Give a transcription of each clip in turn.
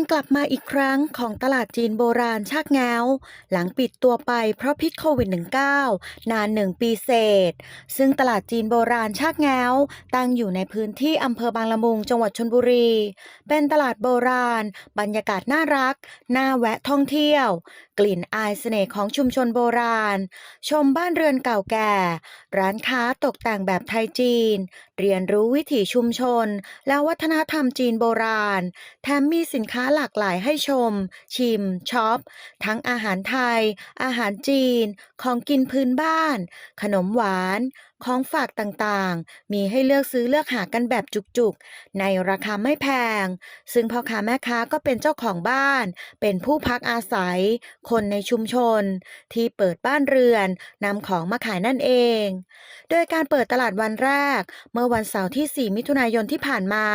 การกลับมาอีกครั้งของตลาดจีนโบราณชากแง้ว หลังปิดตัวไปเพราะพิษโควิด -19 นานหนึ่งปีเศษ ซึ่งตลาดจีนโบราณชากแง้ว ตั้งอยู่ในพื้นที่อำเภอบางละมุงจังหวัดชนบุรี เป็นตลาดโบราณ บรรยากาศน่ารัก น่าแวะท่องเที่ยว กลิ่นอายเสน่ห์ของชุมชนโบราณ ชมบ้านเรือนเก่าแก่ ร้านค้าตกแต่งแบบไทยจีน เรียนรู้วิถีชุมชน และวัฒนธรรมจีนโบราณ แถมมีสินค้าหลากหลายให้ชม ชิมช็อป ทั้งอาหารไทย อาหารจีน ของกินพื้นบ้าน ขนมหวาน ของฝากต่างๆ มีให้เลือกซื้อเลือกหากันแบบจุกๆ ในราคาไม่แพง ซึ่งพ่อค้าแม่ค้าก็เป็นเจ้าของบ้าน เป็นผู้พักอาศัย คนในชุมชน ที่เปิดบ้านเรือนนำของมาขายนั่นเอง โดยการเปิดตลาดวันแรก เมื่อวันเสาร์ที่ 4 มิถุนายนที่ผ่านมา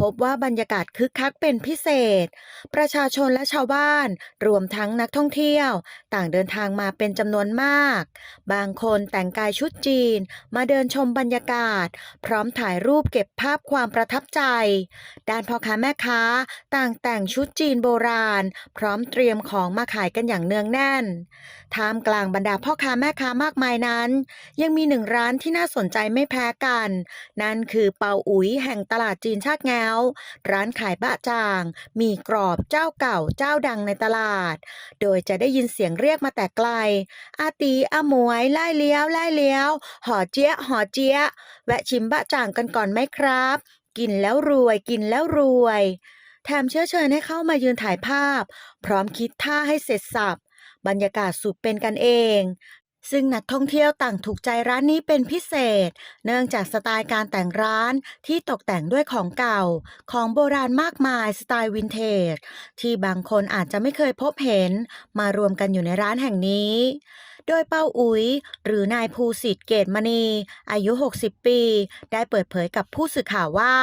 พบว่าบรรยากาศคึกคักเป็นพิเศษ ประชาชนและชาวบ้าน รวมทั้งนักท่องเที่ยว ต่างเดินทางมาเป็นจำนวนมาก บางคนแต่งกายชุดจีน มาเดินชมบรรยากาศ พร้อมถ่ายรูปเก็บภาพความประทับใจ ด้านพ่อค้าแม่ค้า ต่างแต่งชุดจีนโบราณ พร้อมเตรียมของมาขายกันอย่างเนืองแน่นท่ามกลางบรรดาพ่อค้าแม่ค้ามากมายนั้น ยังมีหนึ่งร้านที่น่าสนใจไม่แพ้กัน นั่นคือเปาอุ๋ยแห่งตลาดจีนชากแง้วร้านขายบะจ่าง มีกรอบเจ้าเก่าเจ้าดังในตลาด โดยจะได้ยินเสียงเรียกมาแต่ไกล อาตีอาหมวย ไล่เลี้ยว ไล่เลี้ยว หอเจี๊ยหอเจี๊ยะแวะชิมบะจ่างกันก่อนไหมครับ กินแล้วรวย กินแล้วรวยแถมเชื้อเชิญให้เข้ามายืนถ่ายภาพ พร้อมคิดท่าให้เสร็จสับบรรยากาศสุดเป็นกันเอง ซึ่งนักท่องเที่ยวต่างถูกใจร้านนี้เป็นพิเศษ เนื่องจากสไตล์การแต่งร้านที่ตกแต่งด้วยของเก่า ของโบราณมากมายสไตล์วินเทจ ที่บางคนอาจจะไม่เคยพบเห็น มารวมกันอยู่ในร้านแห่งนี้ โดยเป้าอุ๋ย หรือนายภูสิทธิ์เกตมณี อายุ 60 ปี ได้เปิดเผยกับผู้สื่อข่าวว่า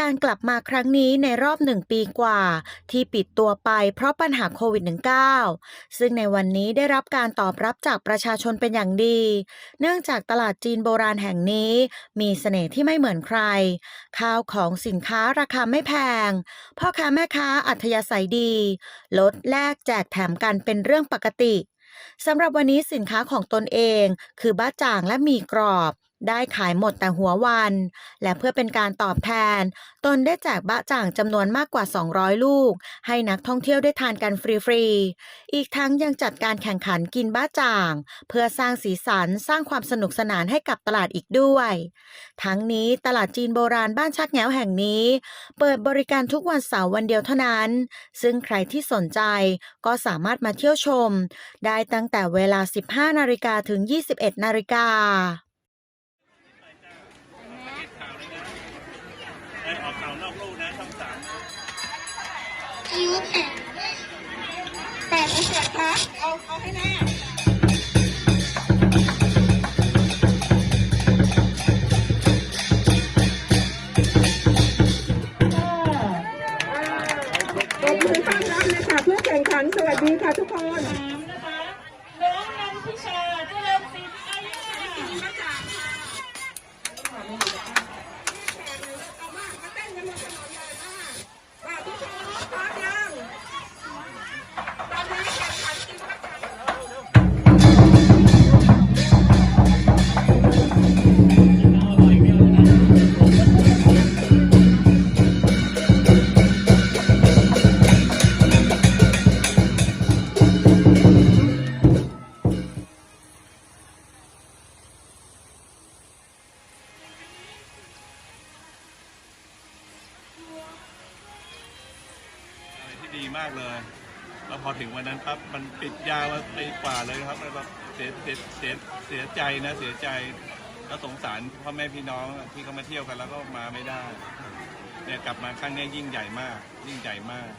การกลับมาครั้งนี้ในรอบหนึ่งปีกว่า ที่ปิดตัวไปเพราะปัญหาโควิด -19 ซึ่งในวันนี้ได้รับการตอบรับจากประชาชนเป็นอย่างดี เนื่องจากตลาดจีนโบราณแห่งนี้ มีเสน่ห์ที่ไม่เหมือนใคร ข้าวของสินค้าราคาไม่แพงพ่อค้าแม่ค้าอัธยาศัยดี ลดแลกแจกแถมกันเป็นเรื่องปกติ สำหรับวันนี้สินค้าของตนเอง คือบ้าจ่างและหมีกรอบ ได้ขายหมดแต่หัววัน และเพื่อเป็นการตอบแทน ตนได้แจกบะจ่างจำนวนมากกว่า 200 ลูก ให้นักท่องเที่ยวได้ทานกันฟรีๆ อีกทั้งยังจัดการแข่งขันกินบ้าจ่าง เพื่อสร้างสีสันสร้างความสนุกสนานให้กับตลาดอีกด้วย ทั้งนี้ตลาดจีนโบราณบ้านชักแง้วแห่งนี้ เปิดบริการทุกวันเสาร์วันเดียวเท่านั้น ซึ่งใครที่สนใจก็สามารถมาเที่ยวชม ได้ตั้งแต่เวลา 15 นาฬิกาถึง 21 นาฬิกา ได้ออกข่าวนอกลู่นะช่องสาม คิ้ว ดีมากเลย แล้วพอถึงวันนั้นปั๊บมันปิดยาวมาปีกว่าเลยครับแล้วแบบเสียเสียเสียเสียใจนะเสียใจแล้วสงสารพ่อแม่พี่น้องที่เขามาเที่ยวกันแล้วก็มาไม่ได้เนี่ยกลับมาครั้งนี้ยิ่งใหญ่มาก ยิ่งใหญ่มาก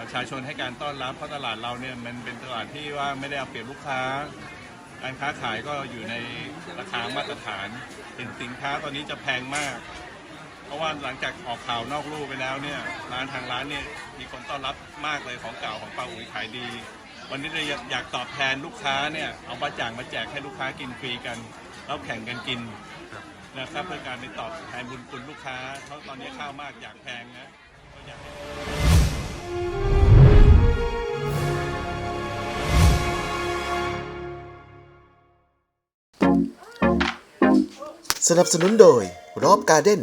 ประชาชนให้การต้อนรับเพราะตลาดเราเนี่ยมันเป็นตลาดที่ว่าไม่ได้เอาเปรียบลูกค้า การค้าขายก็อยู่ในราคามาตรฐานสินสินค้าตอนนี้จะแพงมาก เพราะว่าหลังจากออกข่าวนอกลู่ไปแล้วเนี่ยร้านทางร้านเนี่ยมีคนต้อนรับมากเลยของเก่าของปลาอุ๋ยขายดี วันนี้เลยอยากอยากตอบแทนลูกค้าเนี่ยเอาบะจ่างมาแจกให้ลูกค้ากินฟรีกันแล้วแข่งกันกินนะครับเพื่อการไปตอบแทนบุญคุณลูกค้าเพราะตอนนี้ข้าวมากอยากแพงนะก็อยากให้สนับสนุนโดยรอบการ์เด้น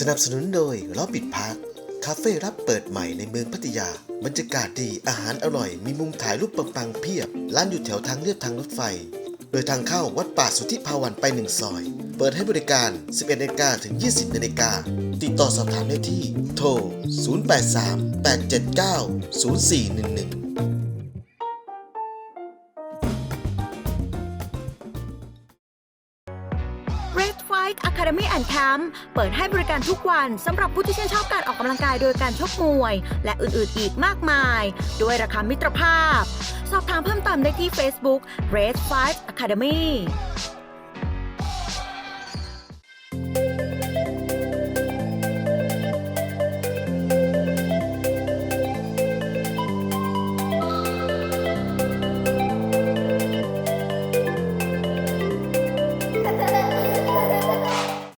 สนับสนุนโดยล้อปิดพาร์คคาเฟ่รับเปิดใหม่ในเมืองพัทยา บรรยากาศดี อาหารอร่อย มีมุมถ่ายรูปปังๆเพียบ ร้านอยู่แถวทางเลียบทางรถไฟ โดยทางเข้าวัดป่าสุทธิภาวันไปหนึ่งซอย เปิดให้บริการ 11นาฬิกาถึง 20นาฬิกา ติดต่อสอบถามได้ที่ โทร 083 879 0411 Academy and Camp เปิดให้บริการทุกวันสำหรับผู้ที่ชื่นชอบการออกกำลังกายโดยการชกมวย และอื่นๆอีกมากมาย ด้วยราคามิตรภาพ สอบถามเพิ่มเติมได้ที่ Facebook Red Five Academy